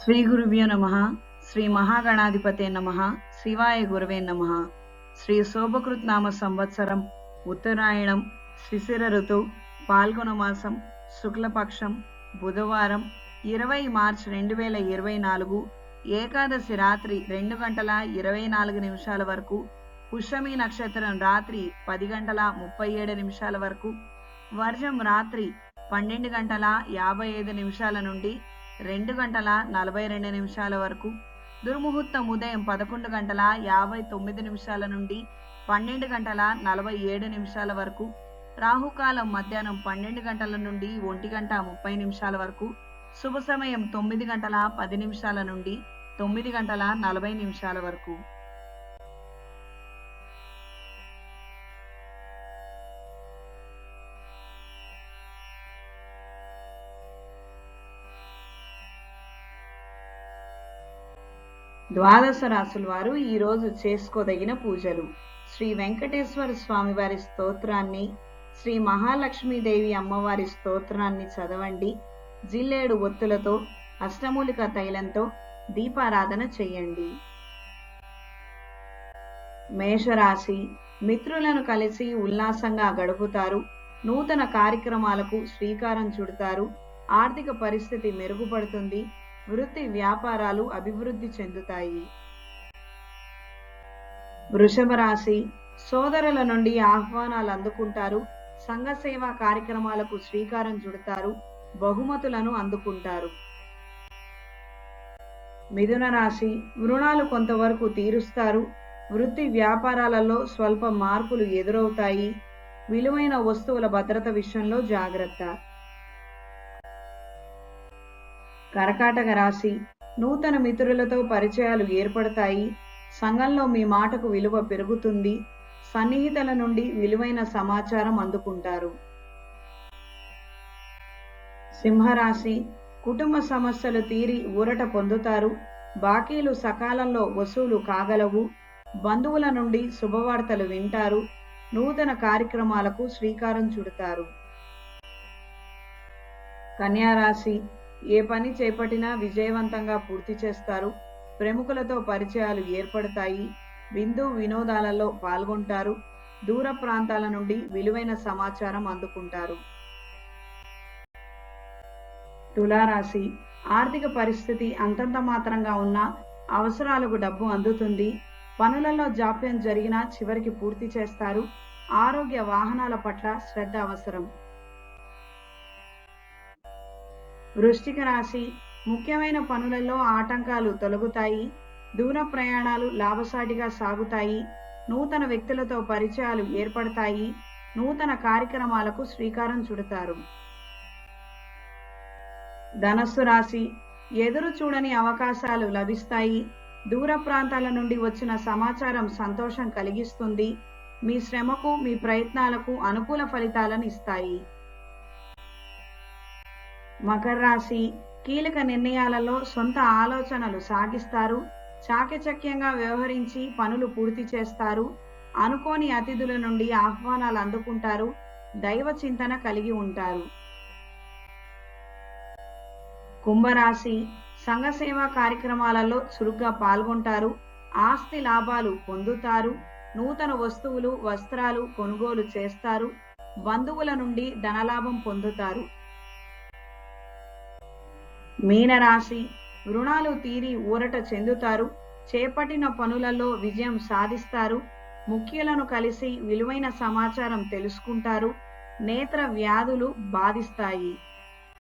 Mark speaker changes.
Speaker 1: శ్రీ గురుభ్యో నమ శ్రీ మహాగణాధిపతే నమ శివాయ గురవే నమ. శ్రీ శోభకృత్ నామ సంవత్సరం ఉత్తరాయణం శిశిర ఋతువు పాల్గొన మాసం శుక్లపక్షం బుధవారం ఇరవై మార్చ్ రెండు వేల ఇరవై నాలుగు ఏకాదశి రాత్రి రెండు గంటల ఇరవై నాలుగు నిమిషాల వరకు పుష్యమి నక్షత్రం రాత్రి పది గంటల ముప్పై ఏడు నిమిషాల వరకు వర్షం రాత్రి పన్నెండు గంటల యాభై ఐదు నిమిషాల నుండి రెండు గంటల నలభై రెండు నిమిషాల వరకు. దుర్ముహూర్తం ఉదయం పదకొండు గంటల యాభై తొమ్మిది నిమిషాల నుండి పన్నెండు గంటల నలభై ఏడు నిమిషాల వరకు. రాహుకాలం మధ్యాహ్నం పన్నెండు గంటల నుండి ఒంటి గంట ముప్పై నిమిషాల వరకు. శుభ సమయం తొమ్మిది గంటల పది నిమిషాల నుండి తొమ్మిది గంటల నలభై నిమిషాల వరకు. ద్వాదశ రాసుల వారు ఈ రోజు చేసుకోదగిన పూజలు. శ్రీ వెంకటేశ్వర స్వామి వారి స్తోత్రాన్ని శ్రీ మహాలక్ష్మీదేవి అమ్మవారి స్తోత్రాన్ని చదవండి. జిల్లేడు ఒత్తులతో అష్టమూలిక తైలంతో దీపారాధన చేయండి. మేషరాశి మిత్రులను కలిసి ఉల్లాసంగా గడుపుతారు. నూతన కార్యక్రమాలకు శ్రీకారం చుడతారు. ఆర్థిక పరిస్థితి మెరుగుపడుతుంది. వృత్తి వ్యాపారాలు అభివృద్ధి చెందుతాయి. వృషభ రాశి సోదరుల నుండి ఆహ్వానాలు అందుకుంటారు. సంఘ సేవా కార్యక్రమాలకు శ్రీకారం చుడతారు. బహుమతులను అందుకుంటారు. మిథున రాశి రుణాలు కొంతవరకు తీరుస్తారు. వృత్తి వ్యాపారాలలో స్వల్ప మార్పులు ఎదురవుతాయి. విలువైన వస్తువుల భద్రత విషయంలో జాగ్రత్త. కర్కాటక రాశి. నూతన మిత్రులతో పరిచయాలు ఏర్పడతాయి. సంఘంలో మీ మాటకు విలువ పెరుగుతుంది. సన్నిహితుల నుండి విలువైన సమాచారం అందుకుంటారు. సింహరాశి. కుటుంబ సమస్యలు తీరి ఊరట పొందుతారు. బాకీలు సకాలంలో వసూలు కాగలవు. బంధువుల నుండి శుభవార్తలు వింటారు. నూతన కార్యక్రమాలకు శ్రీకారం చుడతారు. కన్యారాశి. ఏ పని చేపట్టినా విజయవంతంగా పూర్తి చేస్తారు. ప్రముఖులతో పరిచయాలు ఏర్పడతాయి. విందు వినోదాలలో పాల్గొంటారు. దూర ప్రాంతాల నుండి విలువైన సమాచారం అందుకుంటారు. తులారాశి. ఆర్థిక పరిస్థితి అంతంత మాత్రంగా ఉన్న అవసరాలకు డబ్బు అందుతుంది. పనులలో జాప్యం జరిగినా చివరికి పూర్తి చేస్తారు. ఆరోగ్య వాహనాల పట్ల శ్రద్ధ అవసరం. వృష్టిక రాశి ముఖ్యమైన పనులలో ఆటంకాలు తొలగుతాయి. దూర ప్రయాణాలు లాభసాటిగా సాగుతాయి. నూతన వ్యక్తులతో పరిచయాలు ఏర్పడతాయి. నూతన కార్యక్రమాలకు శ్రీకారం చుడతారు. ధనస్సు రాశి ఎదురు చూడని అవకాశాలు లభిస్తాయి. దూర ప్రాంతాల నుండి వచ్చిన సమాచారం సంతోషం కలిగిస్తుంది. మీ శ్రమకు మీ ప్రయత్నాలకు అనుకూల ఫలితాలను ఇస్తాయి. మకర రాశి కీలక నిర్ణయాలలో సొంత ఆలోచనలు సాగిస్తారు. చాకచక్యంగా వ్యవహరించి పనులు పూర్తి చేస్తారు. అనుకోని అతిథుల నుండి ఆహ్వానాలు అందుకుంటారు. దైవ చింతన కలిగి ఉంటారు. కుంభరాశి సంఘ సేవా కార్యక్రమాలలో చురుగ్గా పాల్గొంటారు. ఆస్తి లాభాలు పొందుతారు. నూతన వస్తువులు వస్త్రాలు కొనుగోలు చేస్తారు. బంధువుల నుండి ధనలాభం పొందుతారు. మీనరాశి రుణాలు తీరి ఊరట చెందుతారు. చేపట్టిన పనులలో విజయం సాధిస్తారు. ముఖ్యులను కలిసి విలువైన సమాచారం తెలుసుకుంటారు. నేత్ర వ్యాధులు బాధిస్తాయి.